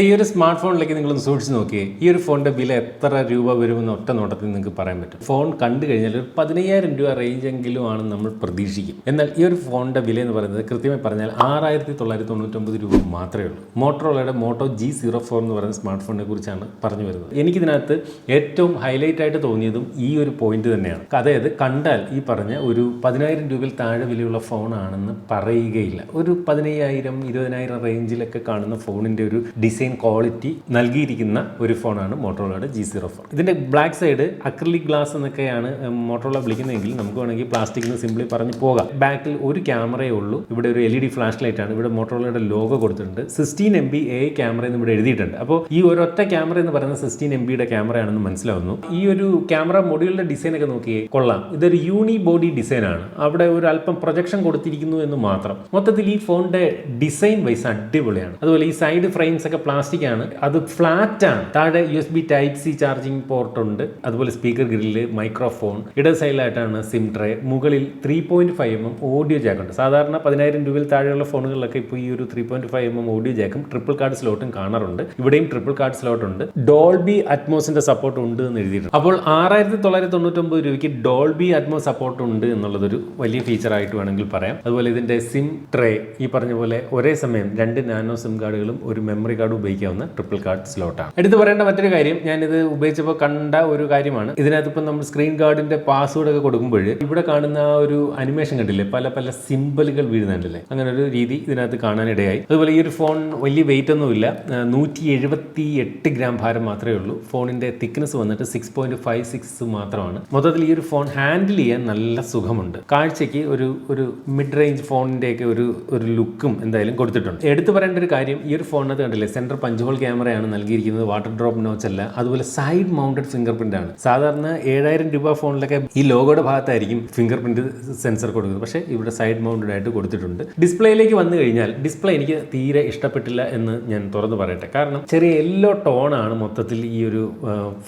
ഈ ഒരു സ്മാർട്ട് ഫോണിലേക്ക് നിങ്ങളൊന്ന് സൂക്ഷിച്ച് നോക്കിയേ. ഈ ഒരു ഫോണിന്റെ വില എത്ര രൂപ വരുമെന്ന് ഒറ്റ നോട്ടത്തിൽ നിങ്ങൾക്ക് പറയാൻ പറ്റും. ഫോൺ കണ്ടു കഴിഞ്ഞാൽ ഒരു പതിനയ്യായിരം രൂപ റേഞ്ച് എങ്കിലും ആണ് നമ്മൾ പ്രതീക്ഷിക്കും. എന്നാൽ ഈ ഒരു ഫോണിന്റെ വില എന്ന് പറയുന്നത് കൃത്യമായി പറഞ്ഞാൽ ആറായിരത്തി തൊള്ളായിരത്തി തൊണ്ണൂറ്റൊമ്പത് രൂപ മാത്രമേ ഉള്ളൂ. മോട്ടോറോളയുടെ മോട്ടോ ജി സീറോ ഫോർ എന്ന് പറയുന്ന സ്മാർട്ട് ഫോണിനെ കുറിച്ചാണ് പറഞ്ഞു വരുന്നത്. എനിക്കിതിനകത്ത് ഏറ്റവും ഹൈലൈറ്റ് ആയിട്ട് തോന്നിയതും ഈ ഒരു പോയിന്റ് തന്നെയാണ്. അതായത് കണ്ടാൽ ഈ പറഞ്ഞ ഒരു പതിനായിരം രൂപയിൽ താഴെ വിലയുള്ള ഫോണാണെന്ന് പറയുകയില്ല. ഒരു പതിനയ്യായിരം ഇരുപതിനായിരം റേഞ്ചിലൊക്കെ കാണുന്ന ഫോണിന്റെ ഒരു ഡിസൈൻ ക്വാളിറ്റി നൽകിയിരിക്കുന്ന ഒരു ഫോണാണ് മോട്ടോറോളയുടെ ജി സീറോ ഫോൺ ഇതിന്റെ ബ്ലാക്ക് സൈഡ് അക്രലിക് ഗ്ലാസ് എന്നൊക്കെയാണ് മോട്ടോറോള വിളിക്കുന്നതെങ്കിൽ നമുക്ക് വേണമെങ്കിൽ പ്ലാസ്റ്റിക് എന്ന് സിംപ്ലി പറഞ്ഞ് പോകാം. ബാക്കിൽ ഒരു ക്യാമറയേ ഉള്ളൂ. ഇവിടെ ഒരു L E D flash light ആണ്. ഇവിടെ മോട്ടോറോളയുടെ ലോഗോ കൊടുത്തിട്ടുണ്ട്. Sixteen M B A camera എന്ന് ഇവിടെ എഴുതിയിട്ടുണ്ട്. അപ്പോൾ ഈ ഒരൊറ്റ ക്യാമറ എന്ന് പറയുന്നത് സിക്സ്റ്റീൻ എം ബിയുടെ ക്യാമറയാണെന്ന് മനസ്സിലാവുന്നു. ഈ ഒരു ക്യാമറ മൊഡ്യൂളിന്റെ ഡിസൈൻ ഒക്കെ നോക്കിയേ കൊള്ളാം. ഇതൊരു യൂണി ബോഡി ഡിസൈൻ ആണ്. അവിടെ ഒരു അല്പം പ്രൊജക്ഷൻ കൊടുത്തിരിക്കുന്നു എന്ന് മാത്രം. മൊത്തത്തിൽ ഈ ഫോണിന്റെ ഡിസൈൻ വൈസ് അടിപൊളിയാണ്. അതുപോലെ ഈ സൈഡ് ഫ്രെയിംസ് ഒക്കെ പ്ലാസ്റ്റിക് ആണ് അത് ഫ്ലാറ്റ് ആണ് താഴെ U S B type C charging port ഉണ്ട്. അതുപോലെ സ്പീക്കർ ഗ്രില്ല് മൈക്രോഫോൺ. ഇടത് സൈഡിലായിട്ടാണ് സിം ട്രേ. മുകളിൽ three point five M M audio jack ഉണ്ട്. സാധാരണ പതിനായിരം രൂപയിൽ താഴെയുള്ള ഫോണുകളിലൊക്കെ ഇപ്പോൾ ഈ ഒരു three point five M M audio ജാക്കും ട്രിപ്പിൾ കാർഡ് സ്ലോട്ടും കാണാറുണ്ട്. ഇവിടെയും ട്രിപ്പിൾ കാർഡ് സ്ലോട്ട് ഉണ്ട്. ഡോൾബി അറ്റ്മോസിന്റെ സപ്പോർട്ട് ഉണ്ട് എന്ന് എഴുതിയിട്ടുണ്ട്. അപ്പോൾ ആറായിരത്തി തൊള്ളായിരത്തി തൊണ്ണൂറ്റൊമ്പത് രൂപയ്ക്ക് ഡോൾബി അറ്റ്മോസ് സപ്പോർട്ട് ഉണ്ട് എന്നുള്ളതൊരു വലിയ ഫീച്ചർ ആയിട്ട് വേണമെങ്കിൽ പറയാം. അതുപോലെ ഇതിന്റെ സിം ട്രേ ഈ പറഞ്ഞ പോലെ ഒരേ സമയം രണ്ട് നാനോ സിം കാർഡുകളും ഒരു മെമ്മറി കാർഡ് ഉപയോഗിക്കാവുന്ന ട്രിപ്പിൾ കാർഡ് സ്ലോട്ടാണ് എടുത്തു പറയേണ്ട മറ്റൊരു കാര്യം ഞാനിത് ഉപയോഗിച്ചപ്പോൾ കണ്ട ഒരു കാര്യമാണ്. ഇതിനകത്ത് ഇപ്പം നമ്മൾ സ്ക്രീൻ ഗാർഡിന്റെ പാസ്വേഡ് ഒക്കെ കൊടുക്കുമ്പോൾ ഇവിടെ കാണുന്ന ആ ഒരു അനിമേഷൻ കണ്ടില്ലേ? പല പല സിമ്പിളുകൾ വീഴുന്നുണ്ടല്ലേ? അങ്ങനെ ഒരു രീതി ഇതിനകത്ത് കാണാനിടയായി. അതുപോലെ ഈ ഒരു ഫോൺ വലിയ വെയിറ്റ് ഒന്നുമില്ല. നൂറ്റി എഴുപത്തി എട്ട് ഗ്രാം ഭാരം മാത്രമേ ഉള്ളൂ. ഫോണിന്റെ തിക്നെസ് വന്നിട്ട് സിക്സ് പോയിന്റ് ഫൈവ് സിക്സ് മാത്രമാണ്. മൊത്തത്തിൽ ഈ ഒരു ഫോൺ ഹാൻഡിൽ ചെയ്യാൻ നല്ല സുഖമുണ്ട്. കാഴ്ചയ്ക്ക് ഒരു ഒരു മിഡ് റേഞ്ച് ഫോണിന്റെ ഒക്കെ ഒരു ഒരു ലുക്കും എന്തായാലും കൊടുത്തിട്ടുണ്ട്. എടുത്തു പറയേണ്ട ഒരു കാര്യം ഈ ഒരു ഫോണിനകത്ത് കണ്ടില്ലേ? സെൻട്രൽ പഞ്ച് ക്യാമറയാണ് നൽകിയിരിക്കുന്നത്. വാട്ടർ ഡ്രോപ്പ് നോച്ച് അല്ല അതുപോലെ സൈഡ് മൗണ്ടഡ് ഫിംഗർ പ്രിന്റ് ആണ്. സാധാരണ ഏഴായിരം രൂപ ഫോണിലൊക്കെ ഈ ലോഗോയുടെ ഭാഗത്തായിരിക്കും ഫിംഗർ പ്രിന്റ് സെൻസർ കൊടുക്കുന്നത്. പക്ഷേ ഇവിടെ സൈഡ് മൗണ്ടഡ് ആയിട്ട് കൊടുത്തിട്ടുണ്ട്. ഡിസ്പ്ലേയിലേക്ക് വന്നു കഴിഞ്ഞാൽ ഡിസ്പ്ലേ എനിക്ക് തീരെ ഇഷ്ടപ്പെട്ടില്ല എന്ന് ഞാൻ തുറന്നു പറയട്ടെ. കാരണം ചെറിയ യെല്ലോ ടോണാണ് മൊത്തത്തിൽ ഈ ഒരു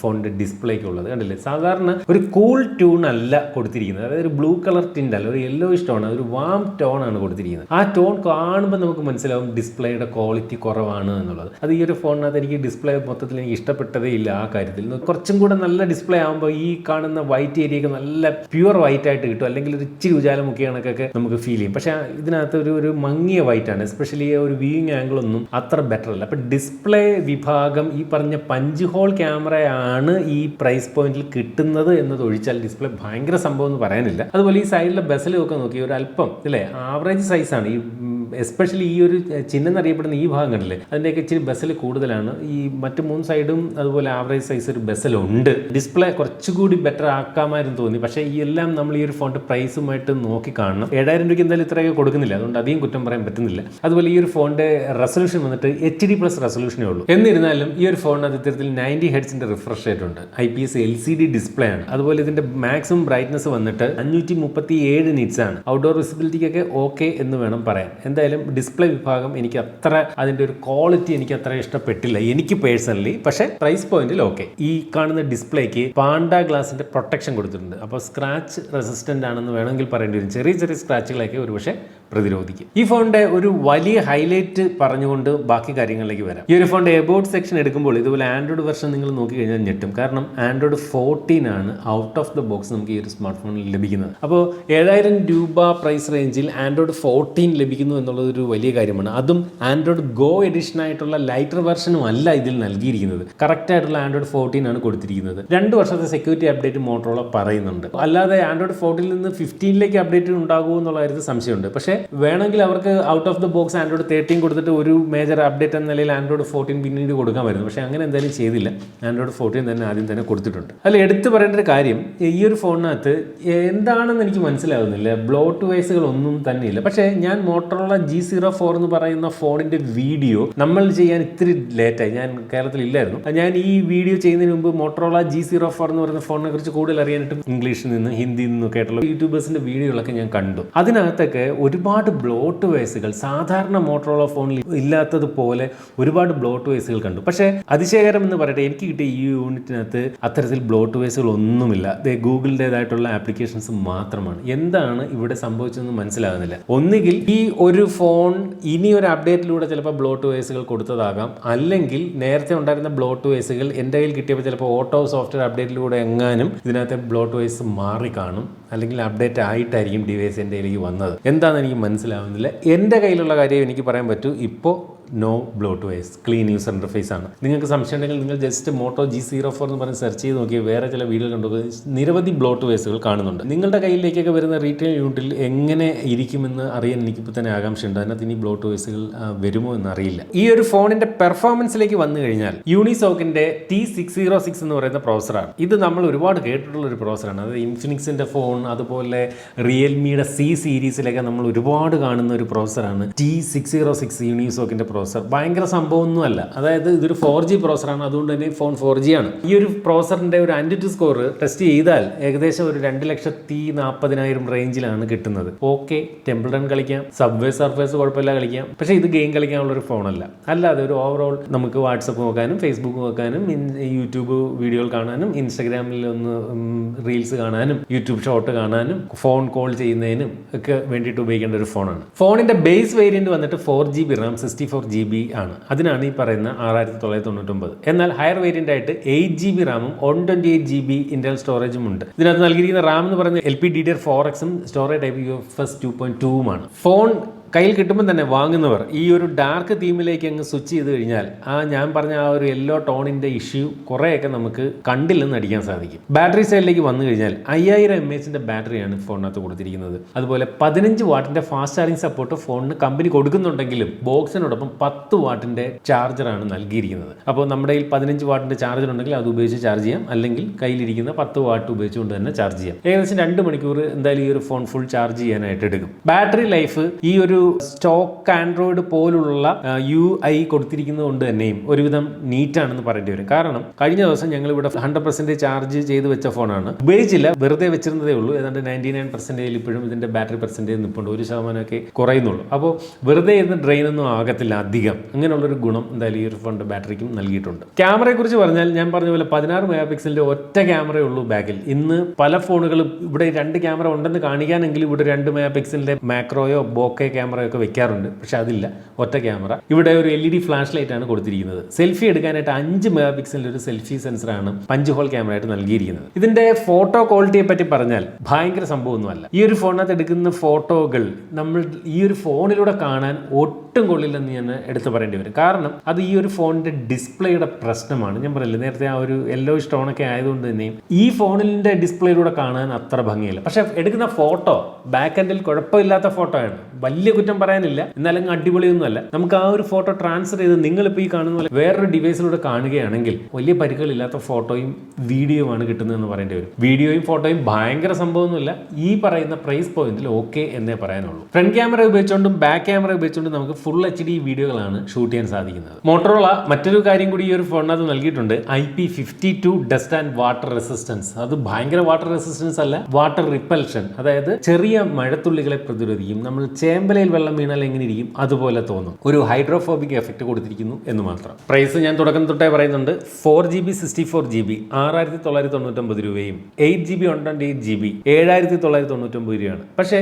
ഫോണിന്റെ ഡിസ്പ്ലേക്ക് ഉള്ളത് കണ്ടില്ലേ? സാധാരണ ഒരു കൂൾ ട്യൂൺ അല്ല കൊടുത്തിരിക്കുന്നത്. അതായത് ഒരു ബ്ലൂ കളർ ടിന്റ് അല്ല ഒരു യെല്ലോ ടോൺ ഒരു വാം ടോൺ ആണ് കൊടുത്തിരിക്കുന്നത്. ആ ടോൺ കാണുമ്പോൾ നമുക്ക് മനസ്സിലാവും ഡിസ്പ്ലേയുടെ ക്വാളിറ്റി കുറവാണ് എന്നുള്ളത്. അത് ഈ ഒരു ഫോണിനകത്ത് എനിക്ക് ഡിസ്പ്ലേ മൊത്തത്തിൽ എനിക്ക് ഇഷ്ടപ്പെട്ടതേ ഇല്ല ആ കാര്യത്തിൽ. കുറച്ചും കൂടെ നല്ല ഡിസ്പ്ലേ ആകുമ്പോൾ ഈ കാണുന്ന വൈറ്റ് ഏരിയയൊക്കെ നല്ല പ്യുവർ വൈറ്റ് ആയിട്ട് കിട്ടും. അല്ലെങ്കിൽ ഒരു ഇച്ചിരി ഉജാലമുഖി കണക്കൊക്കെ നമുക്ക് ഫീൽ ചെയ്യും. പക്ഷേ ഇതിനകത്ത് ഒരു ഒരു മങ്ങിയ വൈറ്റ് ആണ്. എസ്പെഷ്യലി ഒരു വ്യൂയിങ് ആംഗിൾ ഒന്നും അത്ര ബെറ്റർ അല്ല. അപ്പം ഡിസ്പ്ലേ വിഭാഗം ഈ പറഞ്ഞ പഞ്ച് ഹോൾ ക്യാമറയാണ് ഈ പ്രൈസ് പോയിന്റിൽ കിട്ടുന്നത് എന്നത് ഒഴിച്ചാൽ ഡിസ്പ്ലേ ഭയങ്കര സംഭവം എന്ന് പറയാനില്ല. അതുപോലെ ഈ സൈഡിലെ ബസ്സിലൊക്കെ ഒക്കെ നോക്കി ഒരു അല്പം അല്ലേ ആവറേജ് സൈസാണ് ഈ എസ്പെഷ്യലി ഈ ഒരു ചിഹ്നം എന്നറിയപ്പെടുന്ന ഈ ഭാഗം കണ്ടില്ലേ? അതിന്റെയൊക്കെ ഇച്ചിരി ബസ്സിൽ കൂടുതലാണ്. ഈ മറ്റ് മൂന്ന് സൈഡും അതുപോലെ ആവറേജ് സൈസ് ഒരു ബസ്സിലുണ്ട്. ഡിസ്പ്ലേ കുറച്ചുകൂടി ബെറ്റർ ആക്കാമായിരുന്നു തോന്നി. പക്ഷേ ഈ എല്ലാം നമ്മൾ ഈ ഒരു ഫോണിന്റെ പ്രൈസുമായിട്ട് നോക്കി കാണണം ഏഴായിരം രൂപയ്ക്ക് എന്തായാലും ഇത്രയൊക്കെ കൊടുക്കുന്നില്ല. അതുകൊണ്ട് അധികം കുറ്റം പറയാൻ പറ്റുന്നില്ല. അതുപോലെ ഈ ഒരു ഫോണിന്റെ റെസൊല്യൂഷൻ വന്നിട്ട് എച്ച് ഡി പ്ലസ് റെസൊല്യൂഷനേ ഉള്ളൂ. എന്നിരുന്നാലും ഈ ഒരു ഫോണിനകത്ത് ഇത്തരത്തിൽ നയന്റി ഹെഡ്സിന്റെ റിഫ്രഷ് ഉണ്ട്. I P S L C D display ആണ്. അതുപോലെ ഇതിന്റെ മാക്സിമം ബ്രൈറ്റ്നസ് വന്നിട്ട് അഞ്ഞൂറ്റി മുപ്പത്തി ഏഴ് നിറ്റ്സ് ആണ് ഔട്ട്ഡോർ വിസിബിലിറ്റിക്കൊക്കെ ഓക്കെ എന്ന് വേണം പറയാൻ. എന്തായാലും ഡിസ്പ്ലേ വിഭാഗം എനിക്ക് അത്ര അതിന്റെ ഒരു ക്വാളിറ്റി എനിക്ക് അത്ര ഇഷ്ടപ്പെട്ടില്ല. എനിക്ക് പേഴ്സണലി പക്ഷേ പ്രൈസ് പോയിന്റിൽ ഓക്കെ ഈ കാണുന്ന ഡിസ്പ്ലേക്ക് പാണ്ട ഗ്ലാസിന്റെ പ്രൊട്ടക്ഷൻ കൊടുത്തിട്ടുണ്ട്. അപ്പോൾ സ്ക്രാച്ച് റെസിസ്റ്റന്റ് ആണെന്ന് വേണമെങ്കിൽ പറയേണ്ടി വരും. ചെറിയ ചെറിയ സ്ക്രാച്ചുകളൊക്കെ ഒരുപക്ഷെ പ്രതിരോധിക്കും. ഈ ഫോണിന്റെ ഒരു വലിയ ഹൈലൈറ്റ് പറഞ്ഞുകൊണ്ട് ബാക്കി കാര്യങ്ങളിലേക്ക് വരാം. ഈ ഒരു ഫോണിന്റെ എബൌട്ട് സെക്ഷൻ എടുക്കുമ്പോൾ ഇതുപോലെ ആൻഡ്രോയിഡ് വെർഷൻ നിങ്ങൾ നോക്കി കഴിഞ്ഞാൽ ഞെട്ടും. കാരണം ആൻഡ്രോയിഡ് ഫോർട്ടീൻ ആണ് ഔട്ട് ഓഫ് ദ ബോക്സ് നമുക്ക് ഈ ഒരു സ്മാർട്ട് ഫോണിൽ ലഭിക്കുന്നത്. അപ്പോൾ ഏഴായിരം രൂപ പ്രൈസ് റേഞ്ചിൽ ആൻഡ്രോയിഡ് ഫോർട്ടീൻ ലഭിക്കുന്നു എന്നുള്ളത് ഒരു വലിയ കാര്യമാണ്. അതും ആൻഡ്രോയിഡ് ഗോ എഡിഷൻ ആയിട്ടുള്ള ലൈറ്റർ വെർഷനും അല്ല ഇതിൽ നൽകിയിരിക്കുന്നത്. കറക്റ്റ് ആയിട്ടുള്ള ആൻഡ്രോയിഡ് ഫോർട്ടീൻ ആണ് കൊടുത്തിരിക്കുന്നത്. രണ്ട് വർഷത്തെ സെക്യൂരിറ്റി അപ്ഡേറ്റ് മോട്ടറോള പറയുന്നുണ്ട്. അല്ലാതെ ആൻഡ്രോയിഡ് ഫോർട്ടീനിൽ നിന്ന് ഫിഫ്റ്റീനിലേക്ക് അപ്ഡേറ്റ് ഉണ്ടാകുമോ എന്നുള്ള കാര്യത്തിൽ സംശയമുണ്ട്. പക്ഷേ വേണമെങ്കിൽ അവർക്ക് out of the box Android thirteen കൊടുത്തിട്ട് ഒരു മേജർ അപ്ഡേറ്റ് എന്ന നിലയിൽ ആൻഡ്രോയിഡ് ഫോർട്ടീൻ പിന്നീട് കൊടുക്കാൻ വരുന്നു പക്ഷേ അങ്ങനെ എന്തായാലും ചെയ്തില്ല. ആൻഡ്രോയിഡ് ഫോർട്ടീൻ തന്നെ ആദ്യം തന്നെ കൊടുത്തിട്ടുണ്ട്. അതിൽ എടുത്തു പറയേണ്ട ഒരു കാര്യം ഈ ഒരു ഫോണിനകത്ത് എന്താണെന്ന് എനിക്ക് മനസ്സിലാകുന്നില്ല ബ്ലോട്ട് വൈസുകൾ ഒന്നും തന്നെ ഇല്ല പക്ഷേ ഞാൻ മോട്ടറോള ജി സീറോ ഫോർ എന്ന് പറയുന്ന ഫോണിന്റെ വീഡിയോ നമ്മൾ ചെയ്യാൻ ഇത്തിരി ലേറ്റായി ഞാൻ കേരളത്തിൽ ഇല്ലായിരുന്നു. ഞാൻ ഈ വീഡിയോ ചെയ്യുന്നതിന് മുമ്പ് മോട്ടറോള ജി സീറോ ഫോർ എന്ന് പറയുന്ന ഫോണിനെ കുറിച്ച് കൂടുതൽ അറിയാനായിട്ട് ഇംഗ്ലീഷിൽ നിന്ന് ഹിന്ദിയിൽ നിന്നും കേട്ടുള്ള യൂട്യൂബേഴ്സിന്റെ വീഡിയോകളൊക്കെ ഞാൻ കണ്ടു. അതിനകത്തൊക്കെ ഒരുപാട് ഒരുപാട് ബ്ലോട്ട് വേസുകൾ സാധാരണ മോട്ടറോള ഫോണിൽ ഇല്ലാത്തതുപോലെ ഒരുപാട് ബ്ലോട്ട് വേസുകൾ കണ്ടു. പക്ഷേ അതിശയകരം എന്ന് പറയട്ടെ എനിക്ക് കിട്ടിയ ഈ യൂണിറ്റിനകത്ത് അത്തരത്തിൽ ബ്ലോട്ട് വേസുകൾ ഒന്നുമില്ല. ഗൂഗിളിന്റെതായിട്ടുള്ള ആപ്ലിക്കേഷൻസ് മാത്രമാണ്. എന്താണ് ഇവിടെ സംഭവിച്ചതെന്ന് മനസ്സിലാകുന്നില്ല. ഒന്നുകിൽ ഈ ഒരു ഫോൺ ഇനി ഒരു അപ്ഡേറ്റിലൂടെ ചിലപ്പോൾ ബ്ലോട്ട് വേസുകൾ കൊടുത്തതാകാം. അല്ലെങ്കിൽ നേരത്തെ ഉണ്ടായിരുന്ന ബ്ലോട്ട് വേസുകൾ എന്റെ കയ്യിൽ കിട്ടിയപ്പോൾ ചിലപ്പോൾ ഓട്ടോ സോഫ്റ്റ്വെയർ അപ്ഡേറ്റിലൂടെ എങ്ങാനും ഇതിനകത്തെ ബ്ലോട്ട് വേസ് മാറി കാണും അല്ലെങ്കിൽ അപ്ഡേറ്റ് ആയിട്ടായിരിക്കും ഡിവൈസ് എന്റെ കയ്യിലേക്ക് വന്നത്. എന്താണെന്ന് എനിക്ക് മനസ്സിലാവുന്നില്ല. എന്റെ കയ്യിലുള്ള കാര്യം എനിക്ക് പറയാൻ പറ്റൂ. ഇപ്പോൾ no bloatware clean user interface ആണ്. നിങ്ങൾക്ക് സംശയം ഉണ്ടെങ്കിൽ നിങ്ങൾ just Moto G zero four എന്ന് പറഞ്ഞ് സെർച്ച് ചെയ്ത് നോക്കി വേറെ ചില വീഡിയോ കണ്ടു നിരവധി ബ്ലോട്ട് വേസുകൾ കാണുന്നുണ്ട്. നിങ്ങളുടെ കയ്യിലേക്കൊക്കെ വരുന്ന റീറ്റെയിൽ യൂണിറ്റിൽ എങ്ങനെ ഇരിക്കുമെന്ന് അറിയാൻ എനിക്കിപ്പോൾ തന്നെ ആകാംക്ഷയുണ്ട്. അതിനകത്ത് ഇനി ബ്ലോട്ട് വേസുകൾ വരുമോ എന്ന് അറിയില്ല. ഈ ഒരു ഫോണിന്റെ പെർഫോമൻസിലേക്ക് വന്നു കഴിഞ്ഞാൽ യൂണിസോക്കിന്റെ ടി സിക്സ് സീറോ സിക്സ് എന്ന് പറയുന്ന പ്രോസറാണ് ഇത് നമ്മൾ ഒരുപാട് കേട്ടിട്ടുള്ള ഒരു പ്രോസറാണ് അത് ഇൻഫിനിക്സിന്റെ ഫോൺ അതുപോലെ റിയൽമിയുടെ സി സീരീസിലൊക്കെ നമ്മൾ ഒരുപാട് കാണുന്ന ഒരു പ്രോസറാണ് ടി സിക്സ് സീറോ സിക്സ് യൂണിസോക്കിന്റെ പ്രോസർ ഭയങ്കര സംഭവമൊന്നുമല്ല. അതായത് ഇതൊരു ഫോർ ജി പ്രോസറാണ് അതുകൊണ്ട് തന്നെ ഫോൺ ഫോർ ജി ആണ്. ഈ ഒരു പ്രോസറിന്റെ ഒരു ആന്റിറ്റി സ്കോർ ടെസ്റ്റ് ചെയ്താൽ ഏകദേശം ഒരു രണ്ട് ലക്ഷത്തി നാൽപ്പതിനായിരം റേഞ്ചിലാണ് കിട്ടുന്നത്. ഓക്കെ ടെമ്പിൾ റൺ കളിക്കാം. സബ്വേ സർഫേസ് കുഴപ്പമില്ല കളിക്കാം. പക്ഷേ ഇത് ഗെയിം കളിക്കാനുള്ള ഒരു ഫോണല്ല അല്ലാതെ ഒരു ഓവറോൾ നമുക്ക് വാട്സപ്പ് നോക്കാനും ഫേസ്ബുക്ക് നോക്കാനും യൂട്യൂബ് വീഡിയോകൾ കാണാനും ഇൻസ്റ്റഗ്രാമിൽ ഒന്ന് റീൽസ് കാണാനും യൂട്യൂബ് ഷോർട്ട് കാണാനും ഫോൺ കോൾ ചെയ്യുന്നതിനും ഒക്കെ വേണ്ടിയിട്ട് ഉപയോഗിക്കേണ്ട ഒരു ഫോണാണ് ഫോണിന്റെ ബേസ് വേരിയന്റ് വന്നിട്ട് four G B RAM sixty four G B ആണ്. അതിനാണ് ഈ പറയുന്ന ആറായിരത്തി തൊള്ളായിരത്തി തൊണ്ണൂറ്റൊമ്പത് എന്നാൽ ഹയർ വേരിയന്റ് ആയിട്ട് എയ്റ്റ് ജി ബി റാമും one twenty eight G B Intel സ്റ്റോറേജും ഉണ്ട്. ഇതിനകത്ത് നൽകിയിരിക്കുന്ന റാം എന്ന് പറയുന്നത് L P D D R four എക്സും storage type U F S two point ടൂവുമാണ് phone കയ്യിൽ കിട്ടുമ്പോൾ തന്നെ വാങ്ങുന്നവർ ഈ ഒരു ഡാർക്ക് തീമിലേക്ക് അങ്ങ് സ്വിച്ച് ചെയ്ത് കഴിഞ്ഞാൽ ആ ഞാൻ പറഞ്ഞ ആ ഒരു യെല്ലോ ടോണിന്റെ ഇഷ്യൂ കുറേയൊക്കെ നമുക്ക് കണ്ടില്ലെന്ന് അടിക്കാൻ സാധിക്കും. ബാറ്ററി സൈഡിലേക്ക് വന്നു കഴിഞ്ഞാൽ അയ്യായിരം എം എച്ചിന്റെ ബാറ്ററിയാണ് ഫോണിനകത്ത് കൊടുത്തിരിക്കുന്നത്. അതുപോലെ പതിനഞ്ച് വാട്ടിന്റെ ഫാസ്റ്റ് ചാർജിങ് സപ്പോർട്ട് ഫോണിന് കമ്പനി കൊടുക്കുന്നുണ്ടെങ്കിലും ബോക്സിനോടൊപ്പം പത്ത് വാട്ടിന്റെ ചാർജറാണ് നൽകിയിരിക്കുന്നത്. അപ്പോൾ നമ്മുടെ കയ്യിൽ പതിനഞ്ച് വാട്ടിന്റെ ചാർജർ ഉണ്ടെങ്കിൽ അത് ഉപയോഗിച്ച് ചാർജ് ചെയ്യാം. അല്ലെങ്കിൽ കയ്യിലിരിക്കുന്ന പത്ത് വാട്ട് ഉപയോഗിച്ചുകൊണ്ട് തന്നെ ചാർജ് ചെയ്യാം. ഏകദേശം രണ്ട് മണിക്കൂർ എന്തായാലും ഈ ഒരു ഫോൺ ഫുൾ ചാർജ് ചെയ്യാനായിട്ട് എടുക്കും. ബാറ്ററി ലൈഫ് ഈ ഒരു സ്റ്റോക്ക് ആൻഡ്രോയിഡ് പോലുള്ള യു ഐ കൊടുത്തിരിക്കുന്നത് കൊണ്ട് തന്നെയും ഒരുവിധം നീറ്റാണെന്ന് പറയേണ്ടി വരും. കാരണം കഴിഞ്ഞ ദിവസം ഞങ്ങൾ ഇവിടെ ഹൺഡ്രഡ് പെർസെന്റേജ് ചാർജ് ചെയ്ത് വെച്ച ഫോണാണ്. ഉപയോഗിച്ചില്ല വെറുതെ വെച്ചിരുന്നതേ ഉള്ളൂ. ഏതാണ്ട് നയന്റി നയൻ പെർസെന്റേജിൽ ഇപ്പോഴും ഇതിന്റെ ബാറ്ററി പെർസെന്റേജ് നിൽപ്പുണ്ട് ഒരു ശതമാനമൊക്കെ കുറയുന്നുള്ളൂ. അപ്പോൾ വെറുതെ ഇരുന്ന് ഡ്രെയിൻ ഒന്നും ആകത്തില്ല അധികം. അങ്ങനെയുള്ളൊരു ഗുണം എന്തായാലും ഈ ഒരു ഫോണിന്റെ ബാറ്ററിക്കും നൽകിയിട്ടുണ്ട്. ക്യാമറയെ കുറിച്ച് പറഞ്ഞാൽ ഞാൻ പറഞ്ഞ പോലെ പതിനാറ് മെഗാ പിക്സലിന്റെ ഒറ്റ ക്യാമറയേ ഉള്ളൂ ബാക്കിൽ ഇന്ന് പല ഫോണുകളും ഇവിടെ രണ്ട് ക്യാമറ ഉണ്ടെന്ന് കാണിക്കാനെങ്കിലും ഇവിടെ രണ്ട് മെഗാ പിക്സലിന്റെ മാക്രോയോ ബോക്കെ ക്യാമറയോ ഒക്കെ വെക്കാറുണ്ട് പക്ഷെ അതില്ല. ഒറ്റ ക്യാമറ. ഇവിടെ ഒരു L E D flash light ആണ് കൊടുത്തിരിക്കുന്നത്. സെൽഫി എടുക്കാനായിട്ട് അഞ്ച് മെഗാ പിക്സലിന്റെ ഒരു സെൽഫി സെൻസറാണ് പഞ്ച് ഹോൾ ക്യാമറ ആയിട്ട് നൽകിയിരിക്കുന്നത്. ഇതിന്റെ ഫോട്ടോ ക്വാളിറ്റിയെ പറ്റി പറഞ്ഞാൽ ഭയങ്കര സംഭവമൊന്നുമല്ല. ഈ ഒരു ഫോണിനകത്ത് എടുക്കുന്ന ഫോട്ടോകൾ നമ്മൾ ഈ ഒരു ഫോണിലൂടെ കാണാൻ ഒട്ടും കൊള്ളില്ലെന്ന് ഞാൻ എടുത്തു പറയേണ്ടി വരും. കാരണം അത് ഈ ഒരു ഫോണിന്റെ ഡിസ്പ്ലേയുടെ പ്രശ്നമാണ്. ഞാൻ പറയില്ല നേരത്തെ ആ ഒരു യെല്ലോ സ്റ്റോൺ ഒക്കെ ആയതുകൊണ്ട് തന്നെയും ഈ ഫോണിന്റെ ഡിസ്പ്ലേയിലൂടെ കാണാൻ അത്ര ഭംഗിയല്ല. പക്ഷെ എടുക്കുന്ന ഫോട്ടോ ബാക്ക് എൻഡിൽ കുഴപ്പമില്ലാത്ത ഫോട്ടോ ആണ്. വലിയ കുറ്റം പറയാനില്ല. എന്നാലും അടിപൊളിയൊന്നുമല്ല. നമുക്ക് ആ ഒരു ഫോട്ടോ ട്രാൻസ്ഫർ ചെയ്ത് നിങ്ങളിപ്പോൾ ഈ കാണുന്ന പോലെ വേറൊരു ഡിവൈസിലൂടെ കാണുകയാണെങ്കിൽ വലിയ പരിക്കുകളില്ലാത്ത ഫോട്ടോയും വീഡിയോയുമാണ് കിട്ടുന്നതെന്ന് പറയേണ്ടി വരും. വീഡിയോയും ഫോട്ടോയും ഭയങ്കര സംഭവമൊന്നുമില്ല. ഈ പറയുന്ന പ്രൈസ് പോയിന്റിൽ ഓക്കെ എന്നേ പറയാനുള്ളൂ. ഫ്രണ്ട് ക്യാമറ ഉപയോഗിച്ചുകൊണ്ടും ബാക്ക് ക്യാമറ ഉപയോഗിച്ചുകൊണ്ടും നമുക്ക് ഫുൾ എച്ച് ഡി വീഡിയോകളാണ് ഷൂട്ട് ചെയ്യാൻ സാധിക്കുന്നത്. മോട്ടറോള മറ്റൊരു കാര്യം കൂടി ഈ ഒരു ഫോണിനകത്ത് നൽകിയിട്ടുണ്ട്. I P fifty two dust and water resistance അത് ഭയങ്കര വാട്ടർ റെസിസ്റ്റൻസ് അല്ല വാട്ടർ റിപ്പൽഷൻ അതായത് ചെറിയ മഴത്തുള്ളികളെ പ്രതിരോധിക്കും. നമ്മൾ ചേമ്പലയിൽ വെള്ളം വീണാൽ എങ്ങനെ ഇരിക്കും? അതുപോലെ തോന്നും. ഒരു ഹൈഡ്രോഫോബിക് എഫക്റ്റ് കൊടുത്തിരിക്കുന്നു എന്ന് മാത്രം. പ്രൈസ് ഞാൻ തുടക്കം തൊട്ടേ പറയുന്നുണ്ട്. Four G B sixty four G B ആറായിരത്തി തൊള്ളായിരത്തി തൊണ്ണൂറ്റൊമ്പത് രൂപയും eight G B one twenty eight G B ഏഴായിരത്തി തൊള്ളായിരത്തി തൊണ്ണൂറ്റൊമ്പത് രൂപയാണ്. പക്ഷേ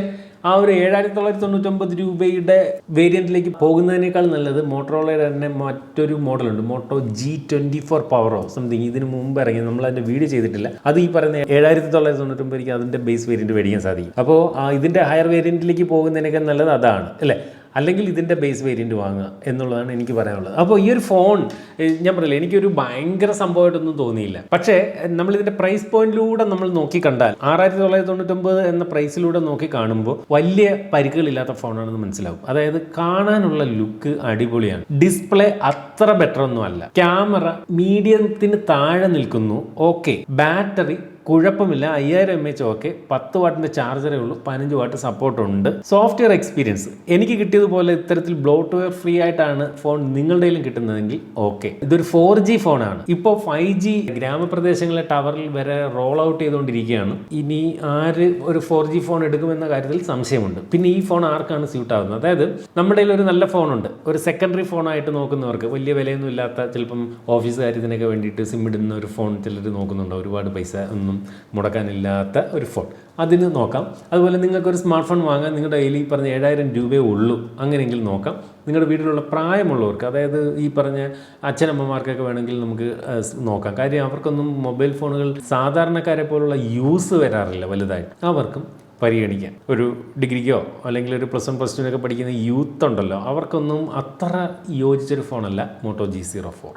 ആ ഒരു ഏഴായിരത്തി തൊള്ളായിരത്തി തൊണ്ണൂറ്റൊമ്പത് രൂപയുടെ വേരിയന്റിലേക്ക് പോകുന്നതിനേക്കാൾ നല്ലത് മോട്ടോറോളയുടെ തന്നെ മറ്റൊരു മോഡലുണ്ട്. മോട്ടോ ജി ട്വന്റി ഫോർ പവറോ സംതിങ് ഇതിന് മുമ്പ് ഇറങ്ങി. നമ്മൾ അതിന്റെ വീഡിയോ ചെയ്തിട്ടില്ല. അത് ഈ പറയുന്ന ഏഴായിരത്തി തൊള്ളായിരത്തി തൊണ്ണൂറ്റൊമ്പതിലേക്ക് അതിന്റെ ബേസ് വേരിയന്റ് മേടിക്കാൻ സാധിക്കും. അപ്പോൾ ഇതിന്റെ ഹയർ വേരിയന്റിലേക്ക് പോകുന്നതിനേക്കാൾ നല്ലത് അതാണ്. അല്ലേ? അല്ലെങ്കിൽ ഇതിന്റെ ബേസ് വേരിയന്റ് വാങ്ങുക എന്നുള്ളതാണ് എനിക്ക് പറയാനുള്ളത്. അപ്പോൾ ഈ ഒരു ഫോൺ ഞാൻ പറയില്ല എനിക്കൊരു ഭയങ്കര സംഭവമായിട്ടൊന്നും തോന്നിയില്ല. പക്ഷേ നമ്മൾ ഇതിന്റെ പ്രൈസ് പോയിന്റിലൂടെ നമ്മൾ നോക്കി കണ്ടാൽ ആറായിരത്തി തൊള്ളായിരത്തി തൊണ്ണൂറ്റൊമ്പത് എന്ന പ്രൈസിലൂടെ നോക്കി കാണുമ്പോൾ വലിയ പരിക്കുകളില്ലാത്ത ഫോണാണെന്ന് മനസ്സിലാവും. അതായത് കാണാനുള്ള ലുക്ക് അടിപൊളിയാണ്. ഡിസ്പ്ലേ അത്ര ബെറ്റർ ഒന്നും അല്ല. ക്യാമറ മീഡിയത്തിന് താഴെ നിൽക്കുന്നു. ഓക്കെ ബാറ്ററി കുഴപ്പമില്ല. അയ്യായിരം എം എച്ച് ഓക്കെ പത്ത് വാട്ടിന്റെ ചാർജറേ ഉള്ളൂ. പതിനഞ്ച് വാട്ട് സപ്പോർട്ട് ഉണ്ട്. സോഫ്റ്റ്വെയർ എക്സ്പീരിയൻസ് എനിക്ക് കിട്ടിയതുപോലെ ഇത്തരത്തിൽ ബ്ലോട്ട്വെയർ ഫ്രീ ആയിട്ടാണ് ഫോൺ നിങ്ങളുടെയിലും കിട്ടുന്നതെങ്കിൽ ഓക്കെ ഇതൊരു ഫോർ ജി ഫോണാണ് ഇപ്പോൾ ഫൈവ് ജി ഗ്രാമപ്രദേശങ്ങളിലെ ടവറിൽ വരെ റോൾ ഔട്ട് ചെയ്തുകൊണ്ടിരിക്കുകയാണ്. ഇനി ആര് ഒരു ഫോർ ജി ഫോൺ എടുക്കുമെന്ന കാര്യത്തിൽ സംശയമുണ്ട്. പിന്നെ ഈ ഫോൺ ആർക്കാണ് സ്യൂട്ട് ആവുന്നത്? അതായത് നമ്മുടെ ഒരു നല്ല ഫോണുണ്ട് ഒരു സെക്കൻഡറി ഫോണായിട്ട് നോക്കുന്നവർക്ക് വലിയ വിലയൊന്നും ഇല്ലാത്ത ചിലപ്പം ഓഫീസ് കാര്യത്തിനൊക്കെ വേണ്ടിയിട്ട് സിം ഇടുന്ന ഒരു ഫോൺ ചിലർ നോക്കുന്നുണ്ട്. ഒരുപാട് പൈസ ഒന്നും മുടക്കാനില്ലാത്ത ഒരു ഫോൺ അതിന് നോക്കാം. അതുപോലെ നിങ്ങൾക്കൊരു സ്മാർട്ട് ഫോൺ വാങ്ങാൻ നിങ്ങളുടെ കയ്യിൽ ഈ പറഞ്ഞ ഏഴായിരം രൂപയേ ഉള്ളൂ. അങ്ങനെയെങ്കിൽ നോക്കാം. നിങ്ങളുടെ വീട്ടിലുള്ള പ്രായമുള്ളവർക്ക് അതായത് ഈ പറഞ്ഞ അച്ഛനമ്മമാർക്കൊക്കെ വേണമെങ്കിൽ നമുക്ക് നോക്കാം. കാര്യം അവർക്കൊന്നും മൊബൈൽ ഫോണുകൾ സാധാരണക്കാരെ പോലുള്ള യൂസ് വരാറില്ല വലുതായിട്ട് അവർക്കും പരിഗണിക്കാൻ ഒരു ഡിഗ്രിക്കോ അല്ലെങ്കിൽ ഒരു പ്ലസ് വൺ പ്ലസ് ടുവിനൊക്കെ പഠിക്കുന്ന യൂത്ത് ഉണ്ടല്ലോ. അവർക്കൊന്നും അത്ര യോജിച്ചൊരു ഫോണല്ല മോട്ടോ ജി സീറോ ഫോർ